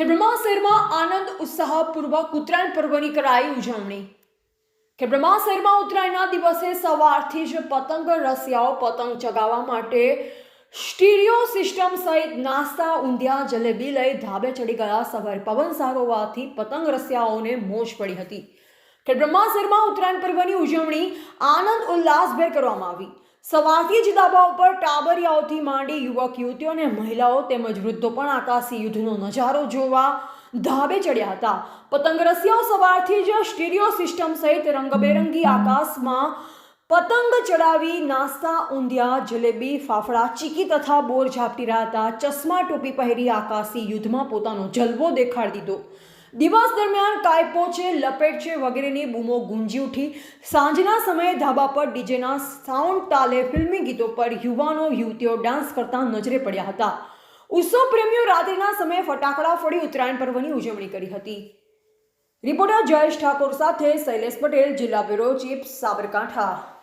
ખેડબ્રહ્મા શહેરમાં આનંદ ઉત્સાહપૂર્વક ઉત્તરાયણ પર્વની કરાઈ ઉજવણી. ખેબ્રમા શહેરમાં ઉત્તરાયણના દિવસે સવારથી જ પતંગ, રસિયાઓ પતંગ ચગાવવા માટે સ્ટીરિયો સિસ્ટમ સહિત નાસ્તા, ઊંધિયા, જલેબી લઈ ધાબે ચડી ગયા. સવારે પવન સારો હોવાથી પતંગ, રસિયાઓને મોજ પડી હતી. ખેબ્રમા શહેરમાં ઉત્તરાયણ પર્વની ઉજવણી આનંદ, ઉલ્લાસભેર કરવામાં આવી. સવારથી જ ધાબા ઉપર ટાબરિયાઓથી માંડી યુવક યુવતીઓ અને મહિલાઓ તેમજ વૃદ્ધો પણ આકાશી યુદ્ધનો નજારો જોવા ધાબે ચડ્યા હતા. પતંગ રસિયાઓ સવારથી જ સ્ટીરિયો સિસ્ટમ સહિત રંગબેરંગી આકાશમાં પતંગ ચડાવી નાસ્તા, ઊંધિયા, જલેબી, ફાફડા, ચીકી તથા બોર ઝાપટી રહ્યા હતા. ચશ્મા ટોપી પહેરી આકાશી યુદ્ધમાં પોતાનો જલવો દેખાડી દીધો. દિવસ દરમિયાન કાયપો છે લપેટ છે વગેરેની બૂમો ગુંજી ઉઠી. સાંજના સમયે ધાબા પર ડીજેના સાઉન્ડ તાલે ફિલ્મી ગીતો પર યુવાનો, યુવતીઓ ડાન્સ કરતા નજરે પડ્યા હતા. ઉત્સવ પ્રેમીઓ રાત્રિના સમયે ફટાકડા ફોડી ઉત્તરાયણ પર્વની ઉજવણી કરી હતી. રિપોર્ટર જયેશ ઠાકોર સાથે શૈલેષ પટેલ, જિલ્લા બ્યુરો ચીફ સાબરકાંઠા.